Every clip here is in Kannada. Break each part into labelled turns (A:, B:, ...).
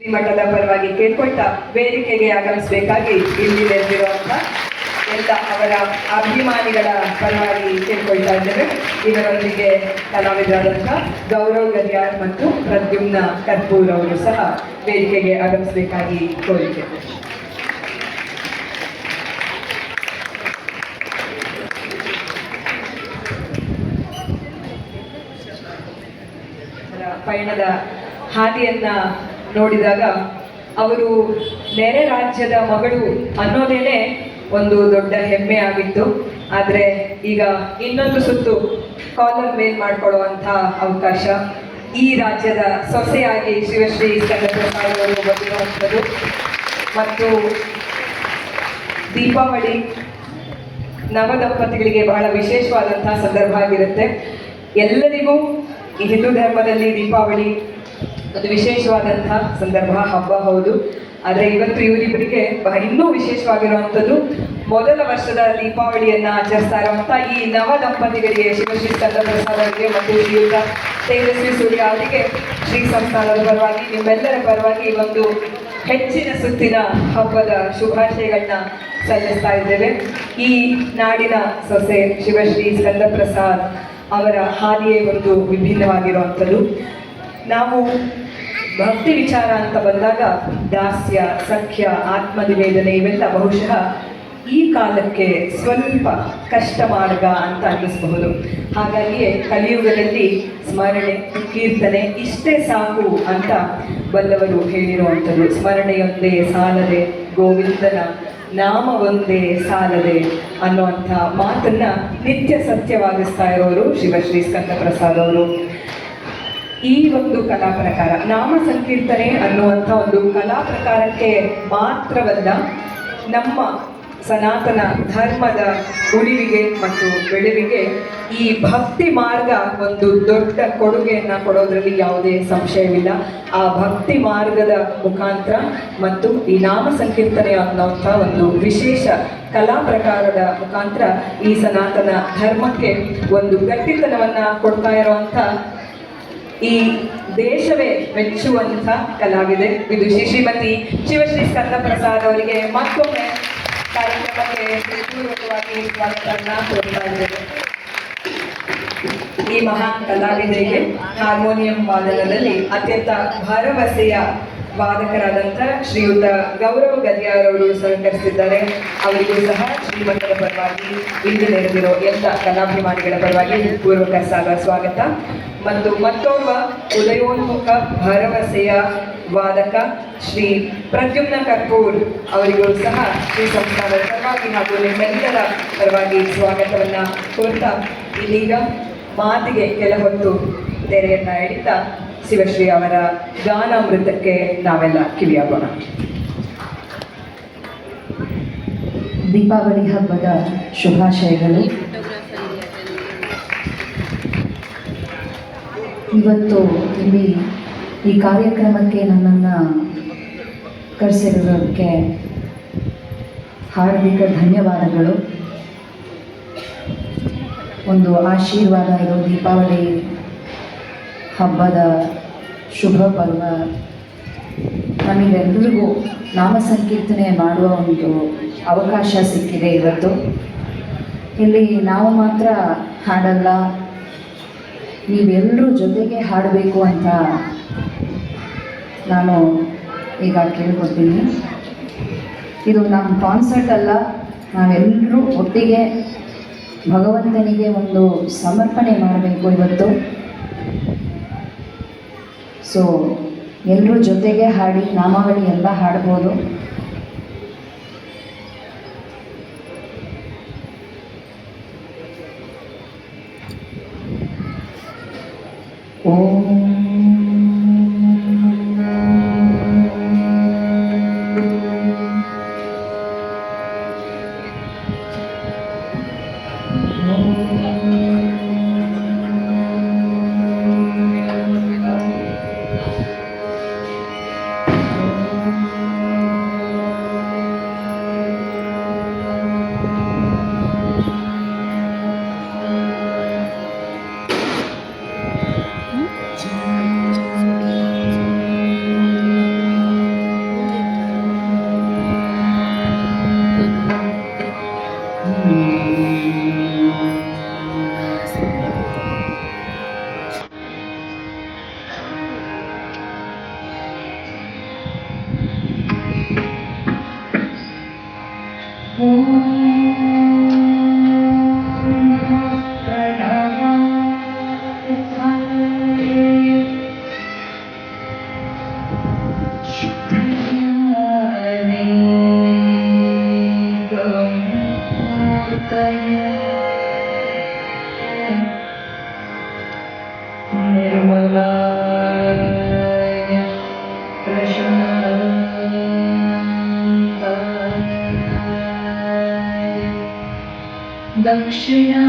A: ಶ್ರೀಮಠದ ಪರವಾಗಿ ಕೇಳ್ಕೊಳ್ತಾ ವೇದಿಕೆಗೆ ಆಗಮಿಸಬೇಕಾಗಿ ಇಲ್ಲಿ ನೆರೆದಿರುವಂತ ಎಲ್ಲ ಅವರ ಅಭಿಮಾನಿಗಳ ಪರವಾಗಿ ಕೇಳ್ಕೊಳ್ತಾ ಇದ್ದೇವೆ. ಇದರೊಂದಿಗೆ ಕಲಾವಿದರಾದಂತಹ ಗೌರವ್ ಗರಿಯಾರ್ ಮತ್ತು ಪ್ರದ್ಯುಮ್ನ ಕರ್ಪೂರ್ ಅವರು ಸಹ ವೇದಿಕೆಗೆ ಆಗಮಿಸಬೇಕಾಗಿ ಕೋರಿಕೆ. ಪಯಣದ ಹಾದಿಯನ್ನ ನೋಡಿದಾಗ ಅವರು ನೆರೆ ರಾಜ್ಯದ ಮಗಳು ಅನ್ನೋದೇನೆ ಒಂದು ದೊಡ್ಡ ಹೆಮ್ಮೆ ಆಗಿತ್ತು. ಆದರೆ ಈಗ ಇನ್ನೊಂದು ಸುತ್ತು ಕಾಲರ್ ಮೇಲ್ ಮಾಡ್ಕೊಳ್ಳುವಂಥ ಅವಕಾಶ ಈ ರಾಜ್ಯದ ಸೊಸೆಯಾಗಿ ಶಿವಶ್ರೀ ಕನ್ನಡಪ್ರಸಾದ್ ಅವರು ಮತ್ತು ದೀಪಾವಳಿ ನವ ದಂಪತಿಗಳಿಗೆ ಬಹಳ ವಿಶೇಷವಾದಂತಹ ಸಂದರ್ಭ ಆಗಿರುತ್ತೆ. ಎಲ್ಲರಿಗೂ ಈ ಹಿಂದೂ ಧರ್ಮದಲ್ಲಿ ದೀಪಾವಳಿ ಒಂದು ವಿಶೇಷವಾದಂತಹ ಸಂದರ್ಭ ಹಬ್ಬ ಹೌದು. ಆದರೆ ಇವತ್ತು ಇವರಿಬ್ಬರಿಗೆ ಇನ್ನೂ ವಿಶೇಷವಾಗಿರುವಂಥದ್ದು ಮೊದಲ ವರ್ಷದ ದೀಪಾವಳಿಯನ್ನ ಆಚರಿಸ್ತಾ ಇರುವಂತಹ ಈ ನವ ದಂಪತಿಗಳಿಗೆ ಶಿವಶ್ರೀ ಚಂದ್ರಪ್ರಸಾದ್ ಅವರಿಗೆ ಮತ್ತು ಶ್ರೀಯುತ ತೇಜಸ್ವಿ ಸೂರ್ಯ ಅವರಿಗೆ ಶ್ರೀ ಸಂಸ್ಥಾನದ ಪರವಾಗಿ ನಿಮ್ಮೆಲ್ಲರ ಪರವಾಗಿ ಒಂದು ಹೆಚ್ಚಿನ ಸುತ್ತಿನ ಹಬ್ಬದ ಶುಭಾಶಯಗಳನ್ನ ಸಲ್ಲಿಸ್ತಾ ಇದ್ದೇವೆ. ಈ ನಾಡಿನ ಸೊಸೆ ಶಿವಶ್ರೀ ಸ್ಕಂದಪ್ರಸಾದ್ ಅವರ ಹಾದಿಯೇ ಒಂದು ವಿಭಿನ್ನವಾಗಿರುವಂಥದ್ದು. ನಾವು ಭಕ್ತಿ ವಿಚಾರ ಅಂತ ಬಂದಾಗ ದಾಸ್ಯ, ಸಖ್ಯ, ಆತ್ಮನಿವೇದನೆ ಇವೆಲ್ಲ ಬಹುಶಃ ಈ ಕಾಲಕ್ಕೆ ಸ್ವಲ್ಪ ಕಷ್ಟ ಮಾರ್ಗ ಅಂತ ಅನ್ನಿಸಬಹುದು. ಹಾಗಾಗಿಯೇ ಕಲಿಯುಗದಲ್ಲಿ ಸ್ಮರಣೆ, ಕೀರ್ತನೆ ಇಷ್ಟೇ ಸಾಕು ಅಂತ ಬಲ್ಲವರು ಹೇಳಿರುವಂಥದ್ದು. ಸ್ಮರಣೆಯೊಂದೇ ಸಾಲದೆ, ಗೋವಿಂದನ ನಾಮ ಒಂದೇ ಸಾಲದೆ ಅನ್ನುವಂಥ ಮಾತನ್ನ ನಿತ್ಯ ಸತ್ಯವಾಗಿಸ್ತಾ ಇರೋರು ಶಿವಶ್ರೀ ಸ್ಕಂದ ಪ್ರಸಾದ್ ಅವರು. ಈ ಒಂದು ಕಲಾ ಪ್ರಕಾರ, ನಾಮ ಸಂಕೀರ್ತನೆ ಅನ್ನುವಂಥ ಒಂದು ಕಲಾ ಪ್ರಕಾರಕ್ಕೆ ಮಾತ್ರವಲ್ಲ, ನಮ್ಮ ಸನಾತನ ಧರ್ಮದ ಉಳಿವಿಗೆ ಮತ್ತು ಬೆಳೆವಿಗೆ ಈ ಭಕ್ತಿ ಮಾರ್ಗ ಒಂದು ದೊಡ್ಡ ಕೊಡುಗೆಯನ್ನು ಕೊಡೋದ್ರಲ್ಲಿ ಯಾವುದೇ ಸಂಶಯವಿಲ್ಲ. ಆ ಭಕ್ತಿ ಮಾರ್ಗದ ಮುಖಾಂತರ ಮತ್ತು ಈ ನಾಮ ಸಂಕೀರ್ತನೆ ಅನ್ನೋಂಥ ಒಂದು ವಿಶೇಷ ಕಲಾ ಪ್ರಕಾರದ ಮುಖಾಂತರ ಈ ಸನಾತನ ಧರ್ಮಕ್ಕೆ ಒಂದು ಗಟ್ಟಿತನವನ್ನು ಕೊಡ್ತಾ ಇರುವಂಥ ಈ ದೇಶವೇ ಮೆಚ್ಚುವಂಥ ಕಲಾವಿದೆ. ಇದು ಶ್ರೀ ಶ್ರೀಮತಿ ಶಿವಶ್ರೀ ಪ್ರಸಾದ್ ಅವರಿಗೆ ಮತ್ತೊಮ್ಮೆ ಕಾರ್ಯಕ್ರಮಕ್ಕೆ ಪೂರ್ವಕವಾಗಿ ಸ್ವಾಗತ ಇದ್ದೇವೆ ಈ ಮಹಾನ್ ಕಲಾವಿದರಿಗೆ ಹಾರ್ಮೋನಿಯಂ ವಾದನದಲ್ಲಿ ಅತ್ಯಂತ ಭರವಸೆಯ ವಾದಕರಾದಂಥ ಶ್ರೀಯುತ ಗೌರವ್ ಗದಿಯಾರ್ ಅವರು ಸಹಕರಿಸಿದ್ದಾರೆ. ಅವರಿಗೂ ಸಹ ಶ್ರೀಮಂತರ ಪರವಾಗಿ ಇಂದು ನೆರೆದಿರೋ ಎಲ್ಲ ಕಲಾಭಿಮಾನಿಗಳ ಪರವಾಗಿ ಪೂರ್ವಕ ಸಾಲ ಸ್ವಾಗತ. ಮತ್ತು ಮತ್ತೊಬ್ಬ ಉದಯೋನ್ಮುಖ ಭರವಸೆಯ ವಾದಕ ಶ್ರೀ ಪ್ರದ್ಯುಮ್ನ ಕರ್ಪೂರ್ ಅವರಿಗೂ ಸಹ ಶ್ರೀ ಸಂಸ್ಥಾನದ ಪರವಾಗಿ ಹಾಗೂ ನಿಮ್ಮೆಲ್ಲರ ಪರವಾಗಿ ಸ್ವಾಗತವನ್ನ ಕೋರ್ತಾ ಇದೀಗ ಮಾತಿಗೆ ಕೆಲ ಹೊತ್ತು ತೆರೆಯನ್ನ ಎಳಿತಾ ಶಿವಶ್ರೀ ಅವರ ಗಾನಾಮೃತಕ್ಕೆ ನಾವೆಲ್ಲ ಕಿವಿಯಾಗೋಣ.
B: ದೀಪಾವಳಿ ಹಬ್ಬದ ಶುಭಾಶಯಗಳು. ಇವತ್ತು ಇಲ್ಲಿ ಈ ಕಾರ್ಯಕ್ರಮಕ್ಕೆ ನನ್ನನ್ನು ಕರೆಸಿರೋದಕ್ಕೆ ಹಾರ್ದಿಕ ಧನ್ಯವಾದಗಳು. ಒಂದು ಆಶೀರ್ವಾದ ಇರೋ ದೀಪಾವಳಿ ಹಬ್ಬದ ಶುಭ ಪರ್ವ. ನಮಗೆಲ್ಲರಿಗೂ ನಾಮ ಸಂಕೀರ್ತನೆ ಮಾಡುವ ಒಂದು ಅವಕಾಶ ಸಿಕ್ಕಿದೆ ಇವತ್ತು. ಇಲ್ಲಿ ನಾವು ಮಾತ್ರ ಹಾಡಲ್ಲ ನೀವೆಲ್ಲರೂ ಜೊತೆಗೆ ಹಾಡಬೇಕು ಅಂತ ನಾನು ಈಗ ಕೇಳ್ಕೊತೀನಿ. ಇದು ನಮ್ಮ ಕಾನ್ಸರ್ಟ್ ಅಲ್ಲ ನಾವೆಲ್ಲರೂ ಒಟ್ಟಿಗೆ ಭಗವಂತನಿಗೆ ಒಂದು ಸಮರ್ಪಣೆ ಮಾಡಬೇಕು ಇವತ್ತು. ಸೊ ಎಲ್ಲರೂ ಜೊತೆಗೆ ಹಾಡಿ ನಾಮಾವಳಿ ಎಲ್ಲ ಹಾಡ್ಬೋದು.
C: या कृष्ण दक्षिणा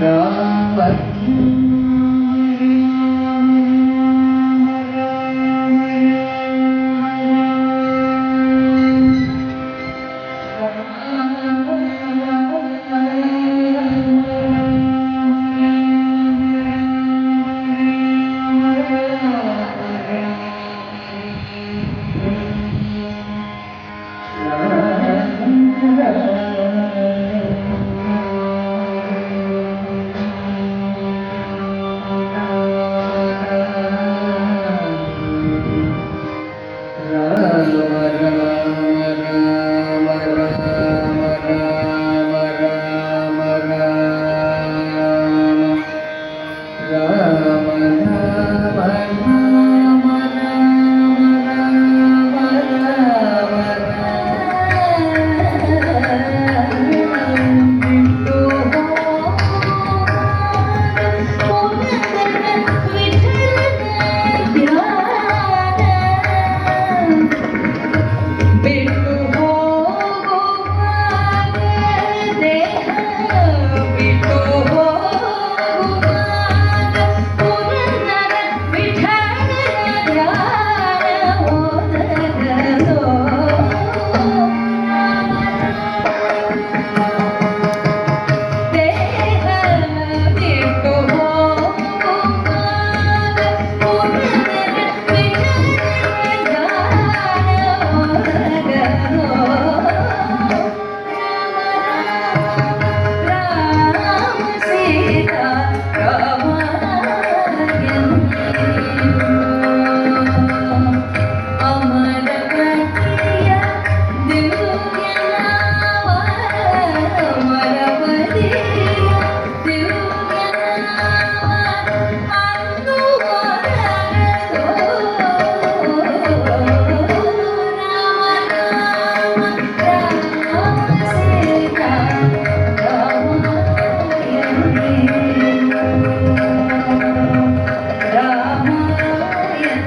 C: dağlar